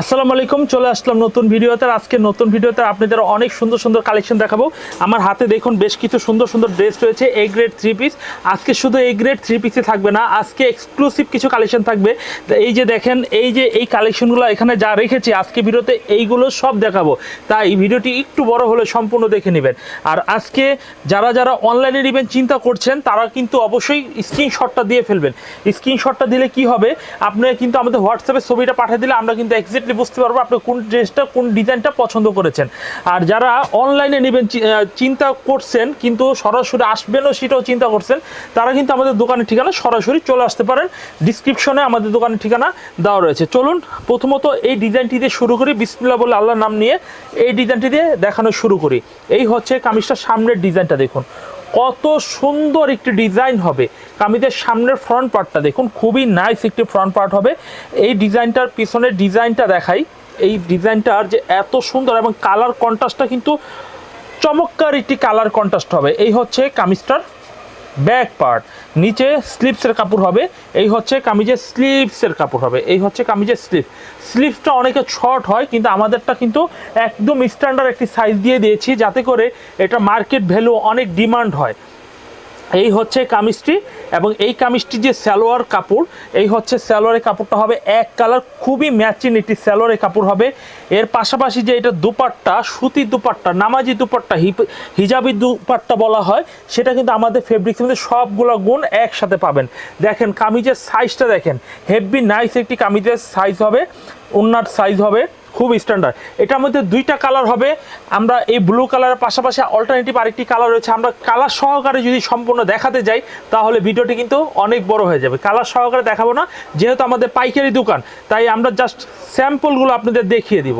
আসসালামু আলাইকুম, চলে আসলাম নতুন ভিডিওতে। আজকে নতুন ভিডিওতে আপনাদের অনেক সুন্দর সুন্দর কালেকশন দেখাবো। আমার হাতে দেখুন বেশ কিছু সুন্দর সুন্দর ড্রেস রয়েছে এ গ্রেড থ্রি পিস আজকে শুধু এ গ্রেড থ্রি পিসে থাকবে না, আজকে এক্সক্লুসিভ কিছু কালেকশন থাকবে। এই যে দেখেন, এই যে এই কালেকশনগুলো এখানে যা রেখেছি আজকে ভিডিওতে, এইগুলো সব দেখাবো। তাই ভিডিওটি একটু বড় হলে সম্পূর্ণ দেখে নেবেন। আর আজকে যারা যারা অনলাইনে নেবেন চিন্তা করছেন, তারা কিন্তু অবশ্যই স্ক্রিনশটটা দিয়ে ফেলবেন। স্ক্রিনশটটা দিলে কি হবে? আপনি কিন্তু আমাদের হোয়াটসঅ্যাপে ছবিটা পাঠিয়ে দিলে আমরা কিন্তু এক্স্যাক্টলি বুঝতে পারব আপনি কোন ড্রেসটা, কোন ডিজাইনটা পছন্দ করেছেন। আর যারা অনলাইনে নেবেন চিন্তা করছেন, কিন্তু সরাসরি আসবেনও সেটাও চিন্তা করছেন, তারা কিন্তু আমাদের দোকানের ঠিকানা সরাসরি চলে আসতে পারেন। ডিসক্রিপশনে আমাদের দোকানের ঠিকানা দেওয়া রয়েছে। চলুন, প্রথমত এই ডিজাইনটি দিয়ে শুরু করি। বিসমিল্লা বলে আল্লাহর নাম নিয়ে এই ডিজাইনটি দিয়ে দেখানো শুরু করি। এই হচ্ছে কামিজটার সামনের ডিজাইনটা দেখুন। কত সুন্দর একটি ডিজাইন হবে। কামিজের সামনের ফ্রন্ট পার্টটা দেখুন, খুবই নাইস একটি ফ্রন্ট পার্ট হবে। এই ডিজাইনটার পিছনের ডিজাইনটা দেখাই। এই ডিজাইনটার যে এত সুন্দর এবং কালার কন্ট্রাস্টটা কিন্তু চমৎকার একটি কালার কন্ট্রাস্ট হবে। এই হচ্ছে কামিজটার ব্যাক পার্ট। নিচে স্লিপসের কাপড় হবে, এই হচ্ছে কামিজের স্লিপসের কাপড় হবে, এই হচ্ছে কামিজের স্লিপ। স্লিপসটা অনেকে শর্ট হয়, কিন্তু আমাদেরটা কিন্তু একদম স্ট্যান্ডার্ড একটি সাইজ দিয়ে দিয়েছি, যাতে করে এটা মার্কেট ভ্যালু অনেক ডিমান্ড হয়। এই হচ্ছে কামিজটি এবং এই কামিজটি যে স্যালোয়ার কাপড়, এই হচ্ছে স্যালোয়ারের কাপড়টা হবে এক কালার, খুবই ম্যাচিং একটি স্যালোয়ারের কাপড় হবে। এর পাশাপাশি যে এটা দুপাট্টা, সুতির দুপাট্টা, নামাজি দুপাট্টা, হিপ- হিজাবি দুপাট্টা বলা হয়, সেটা কিন্তু আমাদের ফেব্রিক্সের মধ্যে সবগুলো গুণ একসাথে পাবেন। দেখেন কামিজের সাইজটা দেখেন। হেভি নাইস একটি কামিজের সাইজ হবে উন্নার সাইজ হবে। খুব স্ট্যান্ডার্ড এটার মধ্যে দুইটা কালার হবে। আমরা এই ব্লু কালারের পাশাপাশি অল্টারনেটিভ আরেকটি কালার রয়েছে। আমরা কালার সহকারে যদি সম্পূর্ণ দেখাতে যাই, তাহলে ভিডিওটি কিন্তু অনেক বড় হয়ে যাবে। কালার সহকারে দেখাবো না, যেহেতু আমাদের পাইকারি দোকান, তাই আমরা জাস্ট স্যাম্পলগুলো আপনাদের দেখিয়ে দিব।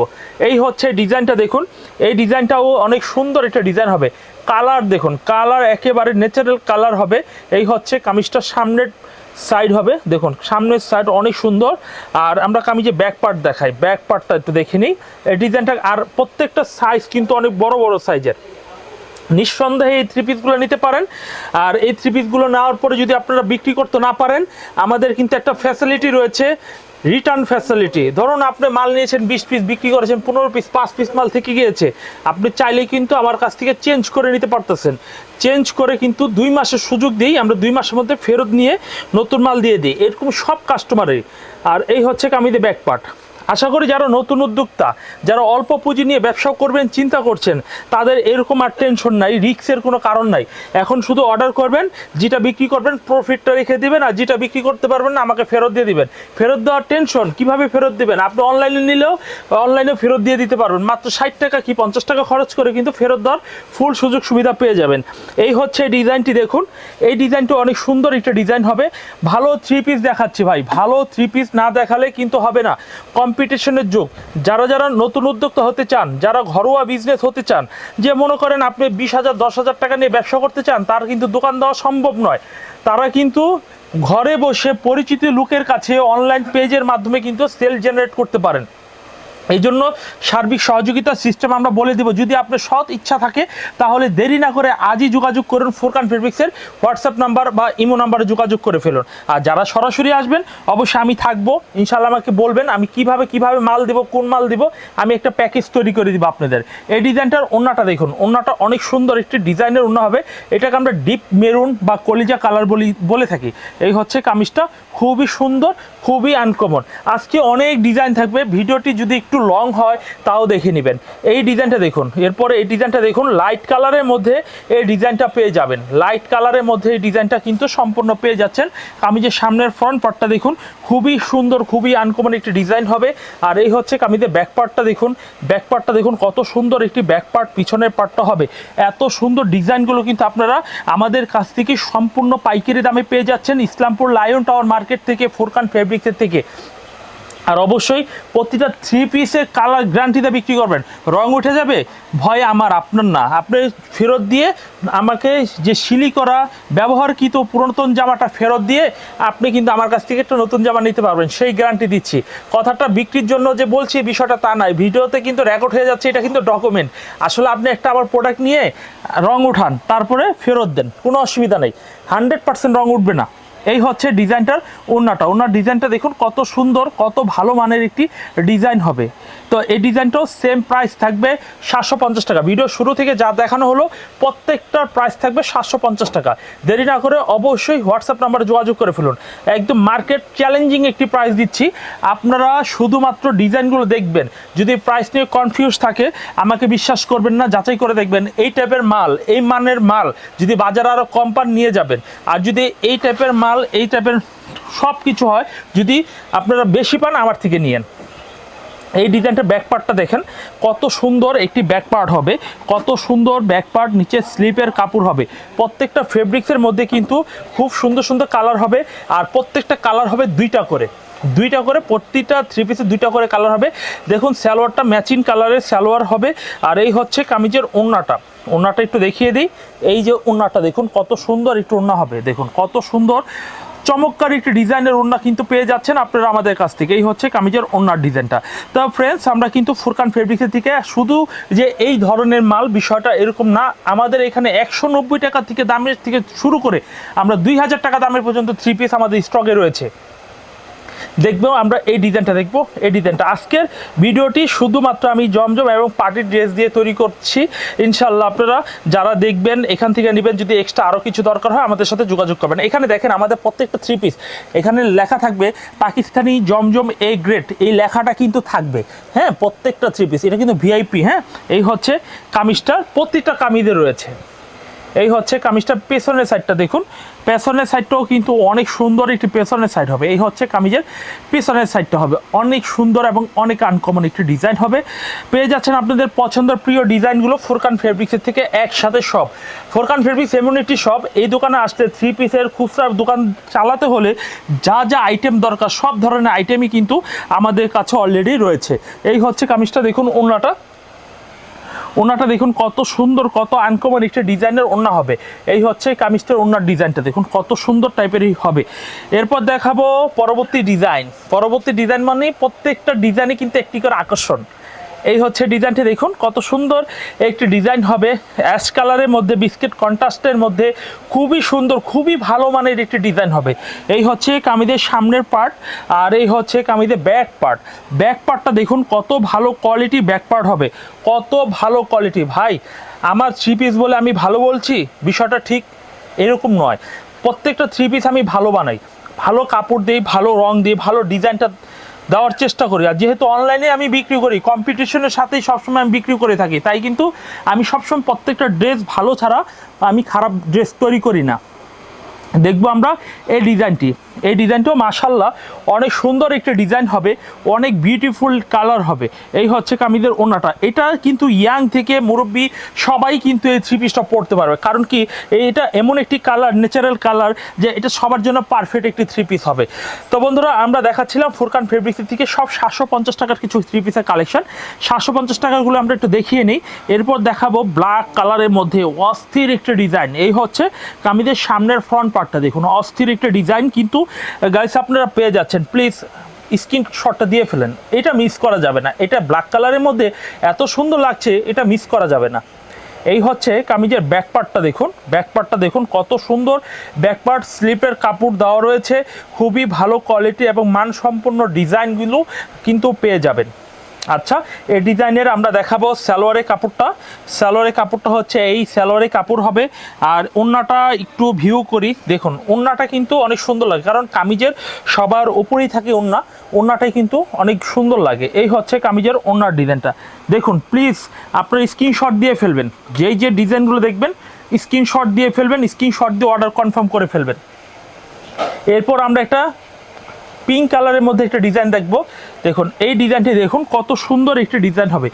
এই হচ্ছে ডিজাইনটা দেখুন। এই ডিজাইনটাও অনেক সুন্দর একটা ডিজাইন হবে। কালার দেখুন কালার একেবারে ন্যাচারাল কালার হবে। এই হচ্ছে কামিজটার সামনের সাইড হবে। দেখুন, সামনের সাইড অনেক সুন্দর। আর আমরা কামিজে ব্যাক পার্ট দেখাই ব্যাক পার্টটা একটু দেখে নিই। ডিজাইনটা আর প্রত্যেকটা সাইজ কিন্তু অনেক বড় বড় সাইজের নিঃসন্দেহে এই থ্রি পিসগুলো নিতে পারেন। আর এই থ্রি পিসগুলো নেওয়ার পরে যদি আপনারা বিক্রি করতে না পারেন, আমাদের কিন্তু একটা ফ্যাসিলিটি রয়েছে। রিটার্ন ফ্যাসিলিটি ধরুন আপনি মাল নিয়েছেন, বিশ পিস বিক্রি করেছেন, পনেরো পিস পাঁচ পিস মাল থেকে গিয়েছে। আপনি চাইলে কিন্তু আমার কাছ থেকে চেঞ্জ করে নিতে পারতেছেন। চেঞ্জ করে কিন্তু দুই মাসের সুযোগ দিই আমরা দুই মাসের মধ্যে ফেরত নিয়ে নতুন মাল দিয়ে দিই। এরকম সব কাস্টমারেরই আর এই হচ্ছে কামিদের ব্যাক পার্ট আশা করি যারা নতুন উদ্যোক্তা, যারা অল্প পুঁজি নিয়ে ব্যবসা করবেন, চিন্তা করছেন, তাদের এরকম আর টেনশন নাই রিক্সের কোনো কারণ নাই। এখন শুধু অর্ডার করবেন, যেটা বিক্রি করবেন প্রফিটটা রেখে দিবেন, আর যেটা বিক্রি করতে পারবেন না, আমাকে ফেরত দিয়ে দিবেন। ফেরত দেওয়ার টেনশন কীভাবে ফেরত দিবেন? আপনি অনলাইনে নিলেও অনলাইনে ফেরত দিয়ে দিতে পারবেন। মাত্র ষাট টাকা কি পঞ্চাশ টাকা খরচ করে কিন্তু ফেরত দেওয়ার ফুল সুযোগ সুবিধা পেয়ে যাবেন। এই হচ্ছে এই ডিজাইনটি দেখুন। এই ডিজাইনটি অনেক সুন্দর একটা ডিজাইন হবে। ভালো থ্রি পিস দেখাচ্ছি ভাই। ভালো থ্রি পিস না দেখালে কিন্তু হবে না। কম্পিটিশনের যুগ। যারা যারা নতুন উদ্যোক্তা হতে চান, যারা ঘরোয়া বিজনেস হতে চান, যে মনে করেন আপনি বিশ হাজার, দশ হাজার টাকা নিয়ে ব্যবসা করতে চান, তার কিন্তু দোকান দেওয়া সম্ভব নয়। তারা কিন্তু ঘরে বসে পরিচিত লোকের কাছে অনলাইন পেজের মাধ্যমে কিন্তু সেল জেনারেট করতে পারেন। এই জন্য সার্বিক সহযোগিতা সিস্টেম আমরা বলে দেব। যদি আপনার সৎ ইচ্ছা থাকে, তাহলে দেরি না করে আজই যোগাযোগ করুন ফোরকান ফেব্রিক্সের হোয়াটসঅ্যাপ নাম্বার বা ইমো নাম্বারে যোগাযোগ করে ফেলুন। আর যারা সরাসরি আসবেন, অবশ্যই আমি থাকব। ইনশাল্লাহ আমাকে বলবেন, আমি কীভাবে কীভাবে মাল দেবো, কোন মাল দিব, আমি একটা প্যাকেজ তৈরি করে দিব আপনাদের। এই ডিজাইনটার ওন্নাটা দেখুন ওন্নাটা অনেক সুন্দর একটি ডিজাইনের ওন্না হবে। এটাকে আমরা ডিপ মেরুন বা কলিজা কালার বলি, বলে থাকি। এই হচ্ছে কামিজটা, খুবই সুন্দর, খুবই আনকমন আজকে অনেক ডিজাইন থাকবে। ভিডিওটি যদি একটু লং হয়, তাও দেখে নেবেন। এই ডিজাইনটা দেখুন, এরপরে এই ডিজাইনটা দেখুন লাইট কালারের মধ্যে এই ডিজাইনটা পেয়ে যাবেন। লাইট কালারের মধ্যে এই ডিজাইনটা কিন্তু সম্পূর্ণ পেয়ে যাচ্ছেন। কামিজের সামনের ফ্রন্ট পার্টটা দেখুন, খুবই সুন্দর, খুবই আনকমন একটি ডিজাইন হবে। আর এই হচ্ছে কামিজের ব্যাক পার্টটা দেখুন। ব্যাক পার্টটা দেখুন, কত সুন্দর একটি ব্যাক পার্ট পিছনের পার্টটা হবে। এত সুন্দর ডিজাইনগুলো কিন্তু আপনারা আমাদের কাছ থেকে সম্পূর্ণ পাইকারি দামে পেয়ে যাচ্ছেন। ইসলামপুর লায়ন টাওয়ার মার্কেট থেকে ফোরকান ফেব্রিক্সের থেকে। আর অবশ্যই প্রতিটা থ্রি পিসের কালার গ্যারান্টিতে বিক্রি করবেন। রং উঠে যাবে, ভয় আমার, আপনার না। আপনি ফেরত দিয়ে আমাকে যে শিলি করা, ব্যবহারকৃত পুরাতন জামাটা ফেরত দিয়ে আপনি কিন্তু আমার কাছ থেকে একটা নতুন জামা নিতে পারবেন। সেই গ্যারান্টি দিচ্ছি। কথাটা বিক্রির জন্য যে বলছি বিষয়টা তা নয়। ভিডিওতে কিন্তু রেকর্ড হয়ে যাচ্ছে, এটা কিন্তু ডকুমেন্ট আসলে আপনি একটা আবার প্রোডাক্ট নিয়ে রং উঠান, তারপরে ফেরত দেন। কোনো অসুবিধা নেই। হান্ড্রেড পার্সেন্ট রং উঠবে না। এই হচ্ছে ডিজাইনটার ওড়নাটা। ওনার ডিজাইনটা দেখুন কত সুন্দর, কত ভালো মানের একটি ডিজাইন হবে। তো এই ডিজাইনটাও সেম প্রাইস থাকবে সাতশো পঞ্চাশ টাকা। ভিডিও শুরু থেকে যা দেখানো হলো, প্রত্যেকটার প্রাইস থাকবে সাতশো পঞ্চাশ টাকা। দেরি না করে অবশ্যই হোয়াটসঅ্যাপ নাম্বারে যোগাযোগ করে ফেলুন। একদম মার্কেট চ্যালেঞ্জিং একটি প্রাইস দিচ্ছি। আপনারা শুধুমাত্র ডিজাইনগুলো দেখবেন। যদি প্রাইস নিয়ে কনফিউজ থাকে, আমাকে বিশ্বাস করবেন না, যাচাই করে দেখবেন। এই টাইপের মাল, এই মানের মাল, যদি বাজারে আরও কম পান নিয়ে যাবেন। আর যদি এই টাইপের মাল, এই টাইপের সব কিছু হয়, যদি আপনারা বেশি পান আমার থেকে নিয়েন। এই ডিজাইনটা ব্যাক পার্টটা দেখেন, কত সুন্দর একটি ব্যাক পার্ট হবে, কত সুন্দর ব্যাক পার্ট নিচে স্লিপের কাপড় হবে। প্রত্যেকটা ফেব্রিক্সের মধ্যে কিন্তু খুব সুন্দর সুন্দর কালার হবে, আর প্রত্যেকটা কালার হবে দুইটা করে। দুইটা করে, প্রতিটা থ্রি পিসে দুইটা করে কালার হবে। দেখুন, সালোয়ারটা ম্যাচিং কালারের সালোয়ার হবে, আর এই হচ্ছে কামিজের ওড়নাটা। ওড়নাটা একটু দেখিয়ে দিই। এই যে ওড়নাটা দেখুন, কত সুন্দর একটু ওড়না হবে। দেখুন, কত সুন্দর চমৎকার একটি ডিজাইনের ওড়না কিন্তু পেয়ে যাচ্ছেন আপনারা আমাদের কাছ থেকে। এই হচ্ছে কামিজের ওড়নার ডিজাইনটা। তো ফ্রেন্ডস আমরা কিন্তু ফুরকান ফেব্রিক্সের থেকে শুধু যে এই ধরনের মাল বিষয়টা এরকম না, আমাদের এখানে একশো নব্বই টাকা থেকে দামের থেকে শুরু করে আমরা দুই হাজার টাকা দামের পর্যন্ত থ্রি পিস আমাদের স্টকে রয়েছে। দেখব, আমরা এই ডিজাইনটা দেখব। এই ডিজাইনটা আজকের ভিডিওটি শুধুমাত্র আমি জমজম এবং পার্টির ড্রেস দিয়ে তৈরি করছি। ইনশাল্লাহ আপনারা যারা দেখবেন, এখান থেকে নেবেন, যদি এক্সট্রা আরও কিছু দরকার হয়, আমাদের সাথে যোগাযোগ করবেন। এখানে দেখেন, আমাদের প্রত্যেকটা থ্রি পিস এখানে লেখা থাকবে, পাকিস্তানি জমজম এ গ্রেড এই লেখাটা কিন্তু থাকবে। হ্যাঁ প্রত্যেকটা থ্রি পিস এটা কিন্তু ভিআইপি হ্যাঁ? এই হচ্ছে কামিজটা প্রতিটা কামিজে রয়েছে। এই হচ্ছে কামিজটার পেছনের সাইডটা দেখুন। পেছনের সাইডটাও কিন্তু অনেক সুন্দর একটি পেছনের সাইড হবে। এই হচ্ছে কামিজের পেছনের সাইডটা হবে। অনেক সুন্দর এবং অনেক আনকমন একটি ডিজাইন হবে। পেয়ে যাচ্ছেন আপনাদের পছন্দের প্রিয় ডিজাইনগুলো ফোরকান ফেব্রিক্সের থেকে একসাথে সব। ফোরকান ফেব্রিক্স এমন একটি শপ এই দোকানে আসলে থ্রি পিসের খুচরা দোকান চালাতে হলে যা যা আইটেম দরকার, সব ধরনের আইটেমই কিন্তু আমাদের কাছে অলরেডি রয়েছে। এই হচ্ছে কামিজটা, দেখুন ওনাটা ওনাটা দেখুন কত সুন্দর, কত আনকমন একটা ডিজাইনের ওনা হবে। এই হচ্ছে কামিজটার ওনার ডিজাইনটা, দেখুন কত সুন্দর টাইপেরই হবে। এরপর দেখাবো পরবর্তী ডিজাইন। পরবর্তী ডিজাইন মানে প্রত্যেকটা ডিজাইনে কিন্তু একটি করে আকর্ষণ। এই হচ্ছে ডিজাইনটি দেখুন, কত সুন্দর একটি ডিজাইন হবে। অ্যাশ কালারের মধ্যে, বিস্কিট কন্ট্রাস্টের মধ্যে খুবই সুন্দর, খুবই ভালো মানের একটি ডিজাইন হবে। এই হচ্ছে কামিদের সামনের পার্ট আর এই হচ্ছে কামিদের ব্যাক পার্ট। ব্যাক পার্টটা দেখুন, কত ভালো কোয়ালিটি ব্যাক পার্ট হবে। কত ভালো কোয়ালিটি। ভাই, আমার থ্রি পিস বলে আমি ভালো বলছি? বিষয়টা ঠিক এরকম নয়। প্রত্যেকটা থ্রি পিস আমি ভালো বানাই। ভালো কাপড় দিই ভালো রং দিই ভালো ডিজাইনটা দেওয়ার চেষ্টা করি। আর যেহেতু অনলাইনে আমি বিক্রি করি কম্পিটিশনের সাথেই সবসময় আমি বিক্রি করে থাকি। তাই কিন্তু আমি সবসময় প্রত্যেকটা ড্রেস ভালো ছাড়া আমি খারাপ ড্রেস তৈরি করি না। দেখব আমরা এই ডিজাইনটি এই ডিজাইনটাও মাশাল্লাহ অনেক সুন্দর একটি ডিজাইন হবে, অনেক বিউটিফুল কালার হবে। এই হচ্ছে কামিদের ওনাটা। এটা কিন্তু ইয়াং থেকে মুরব্বী সবাই কিন্তু এই থ্রি পিসটা পড়তে পারবে। কারণ কি এটা এমন একটি কালার ন্যাচারাল কালার যে এটা সবার জন্য পারফেক্ট একটি থ্রি পিস হবে। তো বন্ধুরা, আমরা দেখাচ্ছিলাম ফুরকান ফেব্রিক্সের থেকে সব সাতশো পঞ্চাশ টাকার কিছু থ্রি পিসের কালেকশন সাতশো পঞ্চাশ টাকাগুলো আমরা একটু দেখিয়ে নিই। এরপর দেখাবো ব্ল্যাক কালারের মধ্যে অস্থির একটি ডিজাইন এই হচ্ছে কামিদের সামনের ফ্রন্ট পার্টটা দেখুন, অস্থির একটি ডিজাইন কিন্তু গাইস আপনারা পেয়ে যাচ্ছেন। প্লিজ স্ক্রিন শটটা দিয়ে ফেলেন। এটা মিস করা যাবে না। এটা ব্ল্যাক কালারের মধ্যে এত সুন্দর লাগছে, এটা মিস করা যাবে না। এই হচ্ছে কামিজের ব্যাক পার্টটা দেখুন। ব্যাক পার্টটা দেখুন, কত সুন্দর। ব্যাক পার্ট স্লিপের কাপড় দেওয়া রয়েছে। খুবই ভালো কোয়ালিটি এবং মানসম্পন্ন ডিজাইনগুলো কিন্তু পেয়ে যাবেন। আচ্ছা এই ডিজাইনের আমরা দেখাবো সালোয়ারের কাপড়টা। সালোয়ারের কাপড়টা হচ্ছে এই সালোয়ারের কাপড় হবে। আর ওন্নাটা একটু ভিউ করি। দেখুন, ওন্নাটা কিন্তু অনেক সুন্দর লাগে, কারণ কামিজের সবার উপরেই থাকে ওন্না। ওন্নাটাই কিন্তু অনেক সুন্দর লাগে। এই হচ্ছে কামিজের ওন্নার ডিজাইনটা। দেখুন প্লিজ আপনার স্ক্রিনশট দিয়ে ফেলবেন। যেই যে ডিজাইনগুলো দেখবেন স্ক্রিনশট দিয়ে ফেলবেন স্ক্রিনশট দিয়ে অর্ডার কনফার্ম করে ফেলবেন। এরপর আমরা একটা পিঙ্ক কালারের মধ্যে একটা ডিজাইন দেখব। দেখুন, এই ডিজাইনটি দেখুন, কত সুন্দর একটি ডিজাইন হবে।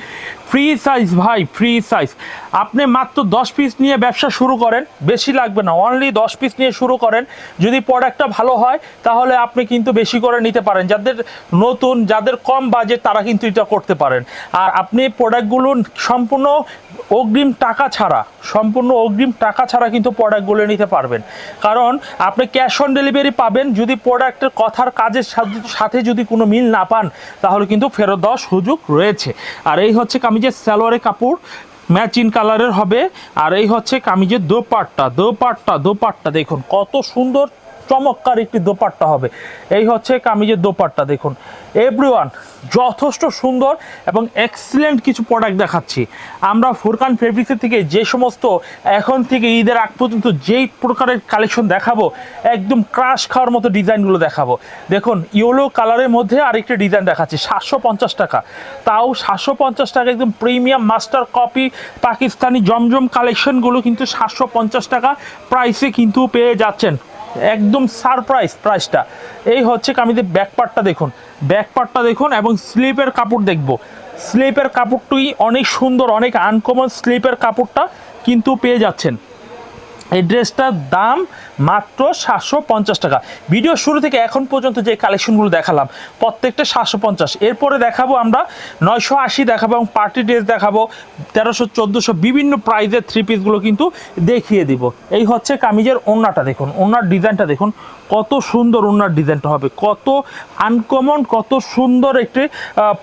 ফ্রি সাইজ ভাই ফ্রি সাইজ আপনি মাত্র দশ পিস নিয়ে ব্যবসা শুরু করেন, বেশি লাগবে না অনলি দশ পিস নিয়ে শুরু করেন। যদি প্রোডাক্টটা ভালো হয়, তাহলে আপনি কিন্তু বেশি করে নিতে পারেন। যাদের নতুন, যাদের কম বাজেট তারা কিন্তু এটা করতে পারেন। আর আপনি প্রোডাক্টগুলো সম্পূর্ণ অগ্রিম টাকা ছাড়া, সম্পূর্ণ অগ্রিম টাকা ছাড়া কিন্তু প্রোডাক্টগুলো নিতে পারবেন। কারণ আপনি ক্যাশ অন ডেলিভারি পাবেন, যদি প্রোডাক্টের কথার কাজের সাথে- সাথে যদি কোনো মিল না পান তাহলে কিন্তু ফেরত দেওয়ার সুযোগ রয়েছে। আর এই হচ্ছে কামিজের সালোয়ারের কাপড়, ম্যাচিং কালারের হবে। আর এই হচ্ছে কামিজের দোপাট্টা দোপাট্টা দোপাট্টা দেখুন, কত সুন্দর চমৎকার একটি দোপাট্টা হবে। এই হচ্ছে কামিজের দোপাট্টা, দেখুন। এভরিওয়ান যথেষ্ট সুন্দর এবং এক্সিলেন্ট কিছু প্রোডাক্ট দেখাচ্ছি। আমরা ফুরকান ফেব্রিক্সের থেকে যে সমস্ত এখন থেকে ঈদের আগ পর্যন্ত যেই প্রকারের কালেকশন দেখাবো, একদম ক্রাশ খাওয়ার মতো ডিজাইনগুলো দেখাবো। দেখুন ইয়েলো কালারের মধ্যে আরেকটি ডিজাইন দেখাচ্ছি, সাতশো পঞ্চাশ টাকা। তাও সাতশো পঞ্চাশ টাকা একদম premium master copy Pakistani Zamzam কালেকশনগুলো কিন্তু সাতশো পঞ্চাশ টাকা প্রাইসে কিন্তু পেয়ে যাচ্ছেন। একদম সারপ্রাইজ প্রাইসটা এই হচ্ছে কামিজের ব্যাক পার্টটা দেখুন। ব্যাক পার্টটা দেখুন এবং স্লিপের কাপড় দেখব। স্লিপের কাপড়টুই অনেক সুন্দর, অনেক আনকমন স্লিপের কাপড়টা কিন্তু পেয়ে যাচ্ছেন। এই ড্রেসটার দাম মাত্র সাতশো পঞ্চাশ টাকা। ভিডিও শুরু থেকে এখন পর্যন্ত যে কালেকশনগুলো দেখালাম, প্রত্যেকটা সাতশো পঞ্চাশ। এরপরে দেখাবো আমরা নয়শো আশি দেখাবো এবং পার্টি ড্রেস দেখাবো, তেরোশো, চোদ্দোশো বিভিন্ন প্রাইজের থ্রি পিসগুলো কিন্তু দেখিয়ে দিব। এই হচ্ছে কামিজের ওড়নাটা দেখুন, ওড়নার ডিজাইনটা দেখুন, কত সুন্দর ওড়নার ডিজাইনটা হবে, কত আনকমন কত সুন্দর একটি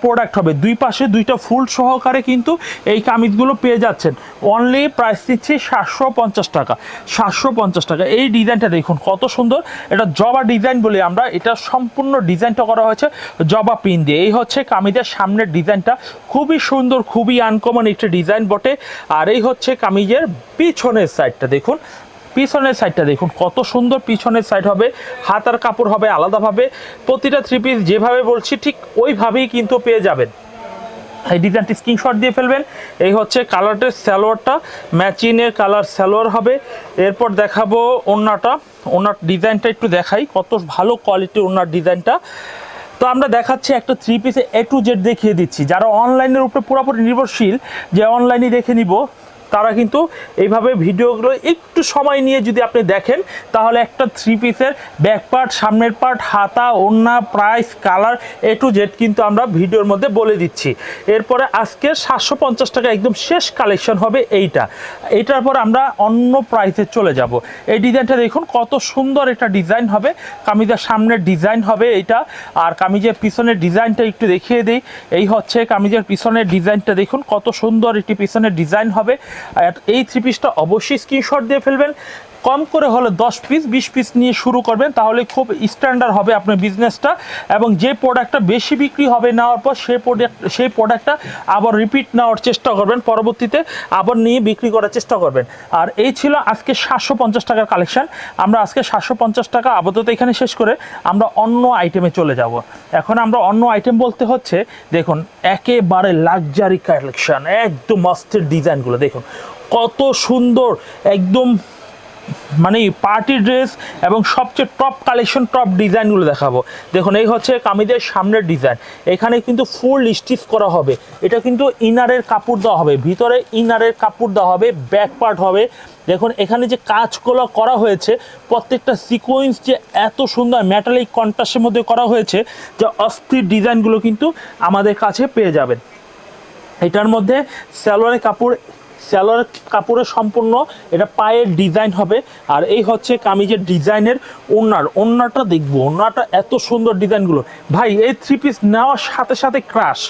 প্রোডাক্ট হবে। দুই পাশে দুইটা ফুল সহকারে কিন্তু এই কামিজগুলো পেয়ে যাচ্ছেন। অনলি প্রাইস দিচ্ছি সাতশো পঞ্চাশ টাকা, সাতশো পঞ্চাশ টাকা। এই ডিজাইনটা দেখুন, কত সুন্দর। এটা জবা ডিজাইন বলি আমরা এটা সম্পূর্ণ ডিজাইনটা করা হয়েছে জবা পিন দিয়ে। এই হচ্ছে কামিজের সামনের ডিজাইনটা। খুবই সুন্দর, খুবই আনকমন একটি ডিজাইন বটে। আর এই হচ্ছে কামিজের পিছনের সাইডটা দেখুন। পিছনের সাইডটা দেখুন, কত সুন্দর পিছনের সাইড হবে। হাতার কাপড় হবে আলাদাভাবে। প্রতিটা থ্রি পিস যেভাবে বলছি ঠিক ওইভাবেই কিন্তু পেয়ে যাবেন। এই ডিজাইনটি স্ক্রিনশট দিয়ে ফেলবেন। এই হচ্ছে কালারটের স্যালোয়ারটা ম্যাচিনের কালার স্যালোয়ার হবে। এরপর দেখাবো ওড়নাটা। ওনার ডিজাইনটা একটু দেখাই, কত ভালো কোয়ালিটির ওনার ডিজাইনটা। তো আমরা দেখাচ্ছি একটা থ্রি পিসে এ টু জেড দেখিয়ে দিচ্ছি। যারা অনলাইনের উপরে পুরোপুরি নির্ভরশীল, যে অনলাইনে দেখে নিব। তারা কিন্তু এইভাবে ভিডিওগুলো একটু সময় নিয়ে যদি আপনি দেখেন, তাহলে একটা থ্রি পিসের ব্যাক পার্ট সামনের পার্ট হাতা, ওড়না price colour A to Z কিন্তু আমরা ভিডিওর মধ্যে বলে দিচ্ছি। এরপরে আজকে সাতশো পঞ্চাশ টাকা একদম শেষ কালেকশন হবে এইটা। এইটার পর আমরা অন্য প্রাইসে চলে যাব। এই ডিজাইনটা দেখুন, কত সুন্দর একটা ডিজাইন হবে। কামিজের সামনের ডিজাইন হবে এইটা। আর কামিজের পিছনের ডিজাইনটা একটু দেখিয়ে দিই। এই হচ্ছে কামিজের পিছনের ডিজাইনটা দেখুন, কত সুন্দর একটি পিছনের ডিজাইন হবে। এই থ্রি পিসটা অবশ্যই স্ক্রিনশট দিয়ে ফেলবেন। কম করে হলে দশ পিস বিশ পিস নিয়ে শুরু করবেন, তাহলে খুব স্ট্যান্ডার্ড হবে আপনার বিজনেসটা এবং যে প্রোডাক্টটা বেশি বিক্রি হবে নেওয়ার পর সেই প্রোডাক্ট সেই প্রোডাক্টটা আবার রিপিট নেওয়ার চেষ্টা করবেন, পরবর্তীতে আবার নিয়ে বিক্রি করার চেষ্টা করবেন। আর এই ছিল আজকে সাতশো পঞ্চাশ টাকার কালেকশন আমরা আজকে সাতশো পঞ্চাশ টাকা আপাতত এখানে শেষ করে আমরা অন্য আইটেমে চলে যাব। এখন আমরা অন্য আইটেম বলতে হচ্ছে, দেখুন, একেবারে লাক্সারি কালেকশান একদম মস্তের ডিজাইনগুলো দেখুন, কত সুন্দর, একদম মানে পার্টি ড্রেস এবং সবচেয়ে টপ কালেকশন টপ ডিজাইনগুলো দেখাবো। দেখুন, এই হচ্ছে কামিজের সামনের ডিজাইন এখানে কিন্তু ফুল স্টিচ করা হবে। এটা কিন্তু ইনারের কাপড় দেওয়া হবে। ভিতরে ইনারের কাপড় দেওয়া হবে ব্যাক পার্ট হবে। দেখুন, এখানে যে কাজগুলো করা হয়েছে, প্রত্যেকটা সিকোয়েন্স যে এত সুন্দর মেটালিক কন্ট্রাস্টের মধ্যে করা হয়েছে, যে অস্থির ডিজাইনগুলো কিন্তু আমাদের কাছে পেয়ে যাবেন। এটার মধ্যে সালোয়ারের কাপড় সালোয়ার কাপড়ের সম্পূর্ণ এটা পায়ের ডিজাইন হবে। আর এই হচ্ছে কামিজের ডিজাইনের ওনার ওনারটা দেখব। ওনারটা এত সুন্দর ডিজাইনগুলো। ভাই, এই থ্রি পিস নেওয়ার সাথে সাথে ক্রাশ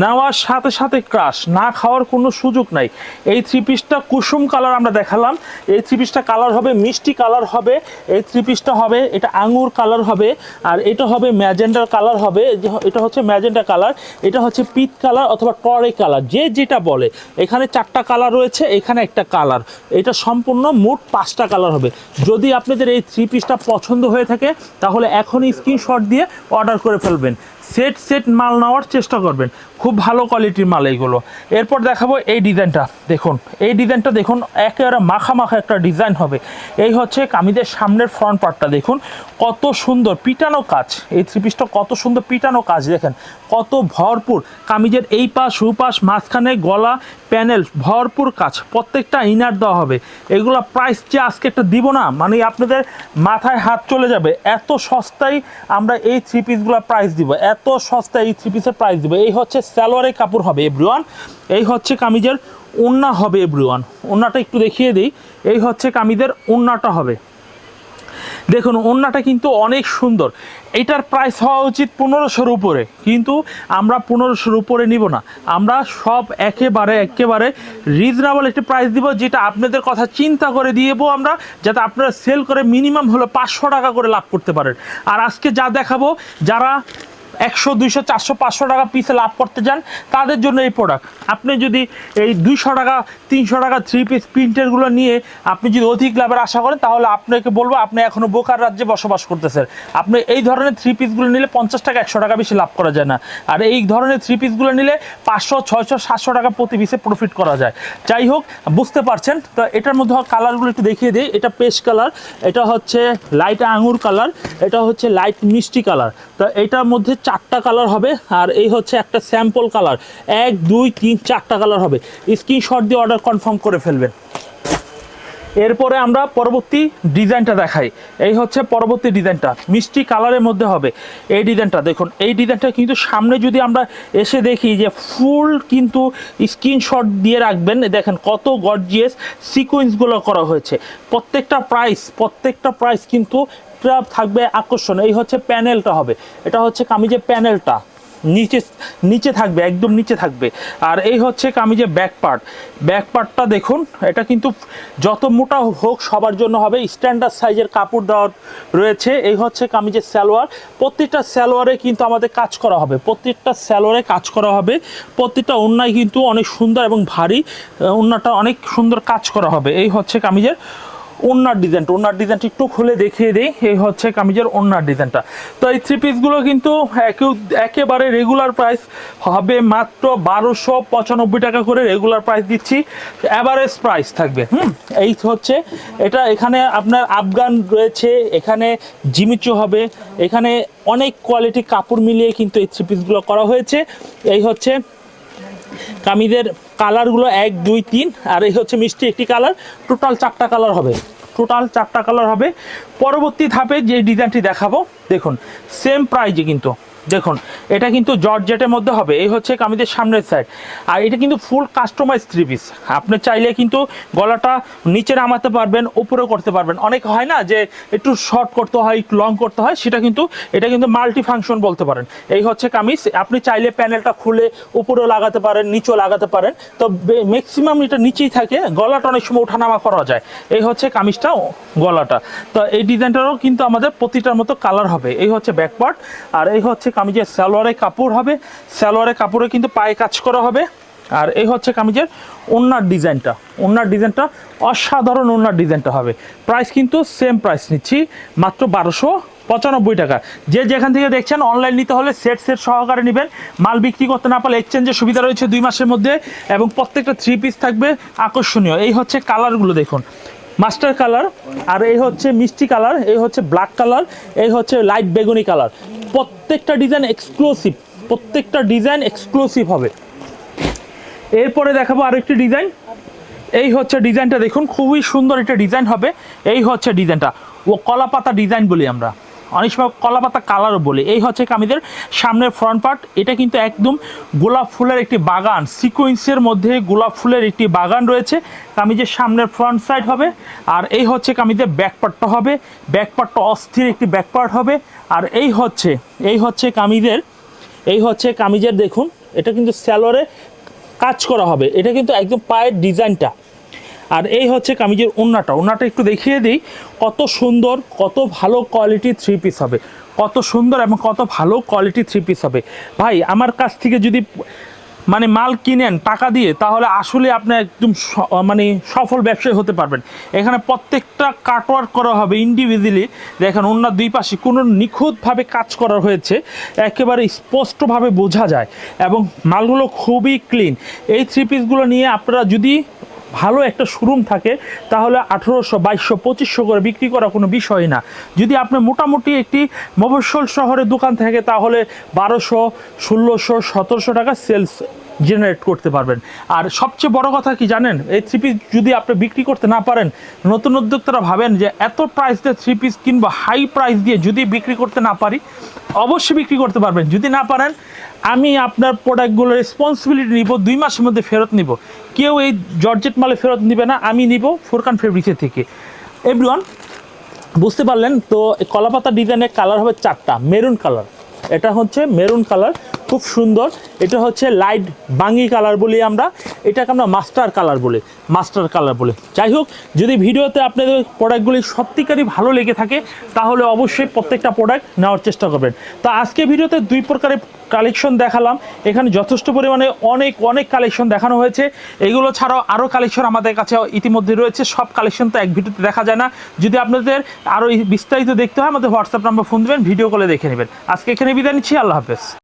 নেওয়ার সাথে সাথে ক্রাশ, না খাওয়ার কোনো সুযোগ নাই। এই থ্রি পিসটা কুসুম কালার আমরা দেখালাম। এই থ্রি পিসটা কালার হবে মিষ্টি কালার হবে, এই থ্রি পিসটা হবে, এটা আঙুর কালার হবে, আর এটা হবে ম্যাজেন্ডার কালার হবে এটা হচ্ছে ম্যাজেন্ডা কালার এটা হচ্ছে পিত কালার অথবা টরে কালার যে যেটা বলে। এখানে চারটা কালার রয়েছে, এখানে একটা কালার এটা সম্পূর্ণ মোট পাঁচটা কালার হবে। যদি আপনাদের এই থ্রি পিসটা পছন্দ হয়ে থাকে, তাহলে এখনই স্ক্রিনশট দিয়ে অর্ডার করে ফেলবেন। সেট সেট মাল নেওয়ার চেষ্টা করবেন। খুব ভালো কোয়ালিটির মাল এইগুলো। এরপর দেখাবো এই ডিজাইনটা, দেখুন। এই ডিজাইনটা দেখুন, একেবারে মাখা একটা ডিজাইন হবে। এই হচ্ছে কামিজের সামনের ফ্রন্ট পার্টটা দেখুন। কত সুন্দর পিটানো কাজ। এই থ্রি পিসটা কত সুন্দর পিটানো কাজ, দেখেন। কত ভরপুর। কামিজের এই পাশ সুপাশ মাঝখানে গলা প্যানেল ভরপুর কাজ, প্রত্যেকটা ইনার দেওয়া হবে। এগুলো প্রাইস যে আজকে একটা দিব না মানে আপনাদের মাথায় হাত চলে যাবে। এত সস্তায় আমরা এই থ্রি পিসগুলো প্রাইস দিব, এত সস্তায় এই থ্রি পিসের প্রাইস দিব। এই হচ্ছে সালোয়ারের কাপড় হবে এভরিওয়ান এই হচ্ছে কামিজের ওন্না হবে এভরিওয়ান ওন্নাটা একটু দেখিয়ে দিই। এই হচ্ছে কামিজের ওন্নাটা হবে। দেখুন ওন্নাটা কিন্তু অনেক সুন্দর। এটার প্রাইস হওয়া উচিত পনেরোশোর উপরে। কিন্তু আমরা পনেরোশোর উপরে নিব না। আমরা সব একেবারে একেবারে রিজনেবল একটি প্রাইস দিব, যেটা আপনাদের কথা চিন্তা করে দিয়েবো আমরা, যাতে আপনারা সেল করে মিনিমাম হলো পাঁচশো টাকা করে লাভ করতে পারেন। আর আজকে যা দেখাবো, যারা একশো, দুইশো, চারশো, পাঁচশো টাকা পিসে লাভ করতে চান, তাদের জন্য এই প্রোডাক্ট আপনি যদি এই দুইশো টাকা, তিনশো টাকা থ্রি পিস প্রিন্টেরগুলো নিয়ে আপনি যদি অধিক লাভের আশা করেন, তাহলে আপনাকে বলব, আপনি এখনও বোকার রাজ্যে বসবাস করতেছেন। আপনি এই ধরনের থ্রি পিসগুলো নিলে পঞ্চাশ টাকা, একশো টাকা বেশি লাভ করা যায় না। আর এই ধরনের থ্রি পিসগুলো নিলে পাঁচশো, ছয়শো, সাতশো টাকা প্রতি পিসে প্রফিট করা যায়। যাই হোক, বুঝতে পারছেন? তো এটার মধ্যে কালারগুলো একটু দেখিয়ে দিই। এটা পেস্ট কালার এটা হচ্ছে লাইট আঙুর কালার এটা হচ্ছে লাইট মিষ্টি কালার তো এটার মধ্যে চারটা কালার হবে আর এই হচ্ছে একটা স্যাম্পল কালার এক, দুই, তিন, চারটা কালার হবে। স্ক্রিনশট দিয়ে অর্ডার কনফার্ম করে ফেলবেন। এরপরে আমরা পরবর্তী ডিজাইনটা দেখাই। এই হচ্ছে পরবর্তী ডিজাইনটা। মিষ্টি কালারের মধ্যে হবে এই ডিজাইনটা। দেখুন, এই ডিজাইনটা কিন্তু সামনে যদি আমরা এসে দেখি যে ফুল কিন্তু স্ক্রিনশট দিয়ে রাখবেন, দেখেন কত গর্জিয়াস সিকোয়েন্সগুলো করা হয়েছে। প্রত্যেকটা প্রাইস প্রত্যেকটা প্রাইস কিন্তু থাকবে আকর্ষণ, এই হচ্ছে প্যানেলটা হবে। এটা হচ্ছে কামিজের প্যানেলটা, নিচে নিচে থাকবে, একদম নিচে থাকবে। আর এই হচ্ছে কামিজের ব্যাক পার্ট ব্যাক পার্টটা দেখুন, এটা কিন্তু যত মোটা হোক সবার জন্য হবে স্ট্যান্ডার্ড সাইজের কাপড় দেওয়া রয়েছে। এই হচ্ছে কামিজের সালোয়ার। প্রত্যেকটা সালোয়ারে কিন্তু আমাদের কাজ করা হবে, প্রত্যেকটা স্যালোয়ারে কাজ করা হবে। প্রত্যেকটা ওন্নায় কিন্তু অনেক সুন্দর এবং ভারী ওন্নাটা অনেক সুন্দর কাজ করা হবে। এই হচ্ছে কামিজের ওনার ডিজাইনটা ওনার ডিজাইনটা একটু খুলে দেখিয়ে দিই, এই হচ্ছে কামিজের ওনার ডিজাইনটা তো এই থ্রি পিসগুলো কিন্তু একে- একেবারে রেগুলার প্রাইস হবে মাত্র বারোশো পঁচানব্বই টাকা করে রেগুলার প্রাইস দিচ্ছি। অ্যাভারেজ প্রাইস থাকবে, হুম? এই হচ্ছে, এটা এখানে আপনার আফগান রয়েছে, এখানে জিমিচু হবে, এখানে অনেক কোয়ালিটি কাপড় মিলিয়ে কিন্তু এই থ্রি পিসগুলো করা হয়েছে। এই হচ্ছে কামিজের কালারগুলো এক, দুই, তিন, আর এই হচ্ছে মিষ্টি একটি কালার টোটাল চারটা কালার হবে। টোটাল চারটা কালার হবে। পরবর্তী ধাপে যে ডিজাইনটি দেখাবো, দেখুন সেম প্রাইজে কিন্তু। দেখুন, এটা কিন্তু জর্জেটের মধ্যে হবে, এই হচ্ছে কামিজের সামনের সাইড আর এটা কিন্তু ফুল কাস্টমাইজ থ্রি পিস আপনি চাইলে কিন্তু গলাটা নিচে নামাতে পারবেন উপরে করতে পারবেন। অনেক হয় না যে একটু শর্ট করতে হয়, একটু লং করতে হয়, সেটা কিন্তু এটা কিন্তু মাল্টি ফাংশন বলতে পারেন। এই হচ্ছে কামিজ, আপনি চাইলে প্যানেলটা খুলে উপরেও লাগাতে পারেন, নিচেও লাগাতে পারেন। তো ম্যাক্সিমাম এটা নিচেই থাকে, গলাটা অনেক সময় ওঠানামা করা যায়। এই হচ্ছে কামিজটা, গলাটা। তো এই ডিজাইনটারও কিন্তু আমাদের প্রতিটার মতো কালার হবে। এই হচ্ছে ব্যাকপার্ট আর এই হচ্ছে কামিজের সালোয়ারের কাপড় হবে। সালোয়ারের কাপড়ে কিন্তু পায়ে কাজ করা হবে। আর এই হচ্ছে কামিজের ওনার ডিজাইনটা। ওনার ডিজাইনটা অসাধারণ ওনার ডিজাইনটা হবে। প্রাইস কিন্তু সেম প্রাইস নিচ্ছি, মাত্র বারোশো পঁচানব্বই টাকা। যে যেখান থেকে দেখছেন, অনলাইন নিতে হলে সেট সেট সহকারে নেবেন। মাল বিক্রি করতে না পারলে এক্সচেঞ্জের সুবিধা রয়েছে দুই মাসের মধ্যে এবং প্রত্যেকটা থ্রি পিস থাকবে আকর্ষণীয়। এই হচ্ছে কালারগুলো দেখুন। মাস্টার কালার, আর এই হচ্ছে মিষ্টি কালার, এই হচ্ছে ব্ল্যাক কালার, এই হচ্ছে লাইট বেগুনি কালার। প্রত্যেকটা ডিজাইন এক্সক্লুসিভ প্রত্যেকটা ডিজাইন এক্সক্লুসিভ হবে। এরপরে দেখাবো আরেকটি ডিজাইন এই হচ্ছে ডিজাইনটা দেখুন, খুবই সুন্দর একটা ডিজাইন হবে। এই হচ্ছে ডিজাইনটা ও কলাপাতা ডিজাইন বলি আমরা। অনেক সময় কলাপাতা কালারও বলি। এই হচ্ছে কামিদের সামনের ফ্রন্ট পার্ট এটা কিন্তু একদম গোলাপ ফুলের একটি বাগান। সিকোয়েন্সের মধ্যে গোলাপ ফুলের একটি বাগান রয়েছে। কামিজের সামনের ফ্রন্ট সাইড হবে। আর এই হচ্ছে কামিজের ব্যাক পার্টটা হবে। ব্যাক পার্টটা অস্থির একটি ব্যাক পার্ট হবে। আর এই হচ্ছে এই হচ্ছে কামিজের, এই হচ্ছে কামিজের দেখুন, এটা কিন্তু স্যালোরে কাজ করা হবে। এটা কিন্তু একদম পায়ের ডিজাইনটা। আর এই হচ্ছে কামিজের ওন্নাটা। ওন্নাটা একটু দেখিয়ে দিই, কত সুন্দর, কত ভালো কোয়ালিটি থ্রি পিস হবে। কত সুন্দর এবং কত ভালো কোয়ালিটি থ্রি পিস হবে। ভাই, আমার কাছ থেকে যদি মানে মাল কিনেন, টাকা দিয়ে, তাহলে আসলে আপনি একদম মানে সফল ব্যবসায়ী হতে পারবেন। এখানে প্রত্যেকটা কাটওয়ার্ক করা হবে ইন্ডিভিজুয়ালি দেখেন, অন্য দুই পাশে কোনো নিখুঁতভাবে কাজ করা হয়েছে, একেবারে স্পষ্টভাবে বোঝা যায়। এবং মালগুলো খুবই ক্লিন এই থ্রি পিসগুলো নিয়ে আপনারা যদি ভালো একটা শোরুম থাকে, তাহলে আঠেরোশো, বাইশশো, পঁচিশশো করে বিক্রি করা কোনো বিষয় না। যদি আপনি মোটামুটি একটি মফস্বল শহরে দোকান থাকে, তাহলে বারোশো, ষোলোশো, সতেরোশো টাকা সেলস জেনারেট করতে পারবেন। আর সবচেয়ে বড় কথা কি জানেন? এই থ্রি পিস যদি আপনি বিক্রি করতে না পারেন, নতুন উদ্যোক্তারা ভাবেন যে এত প্রাইস দিয়ে থ্রি পিস কিংবা হাই প্রাইস দিয়ে যদি বিক্রি করতে না পারি, অবশ্যই বিক্রি করতে পারবেন। যদি না পারেন, আমি আপনার প্রোডাক্টগুলোর রেসপন্সিবিলিটি নিব, দুই মাসের মধ্যে ফেরত নিব। কেউ এই জর্জেট মালে ফেরত নিবে না, আমি নিব ফোরকান ফেব্রিক্সের থেকে। এভরিওয়ান বুঝতে পারলেন? তো কলাপাতা ডিজাইনের কালার হবে চারটা মেরুন কালার এটা হচ্ছে মেরুন কালার খুব সুন্দর। এটা হচ্ছে লাইট বাঙ্গি কালার বলি আমরা। এটাকে আমরা মাস্টার কালার বলি মাস্টার কালার বলি। যাই হোক, যদি ভিডিওতে আপনাদের প্রোডাক্টগুলি সত্যিকারই ভালো লেগে থাকে, তাহলে অবশ্যই প্রত্যেকটা প্রোডাক্ট নেওয়ার চেষ্টা করবেন। তো আজকে ভিডিওতে দুই প্রকারের কালেকশন দেখালাম। এখানে যথেষ্ট পরিমাণে অনেক অনেক কালেকশন দেখানো হয়েছে। এগুলো ছাড়াও আরও কালেকশন আমাদের কাছে ইতিমধ্যে রয়েছে। সব কালেকশন তো এক ভিডিওতে দেখা যায় না। যদি আপনাদের আরও বিস্তারিত দেখতে হয়, আমাদের হোয়াটসঅ্যাপ নাম্বার ফোন দেবেন ভিডিও কলে দেখে নেবেন। আজকে এখানে বিদায় নিচ্ছি, আল্লাহ হাফেজ।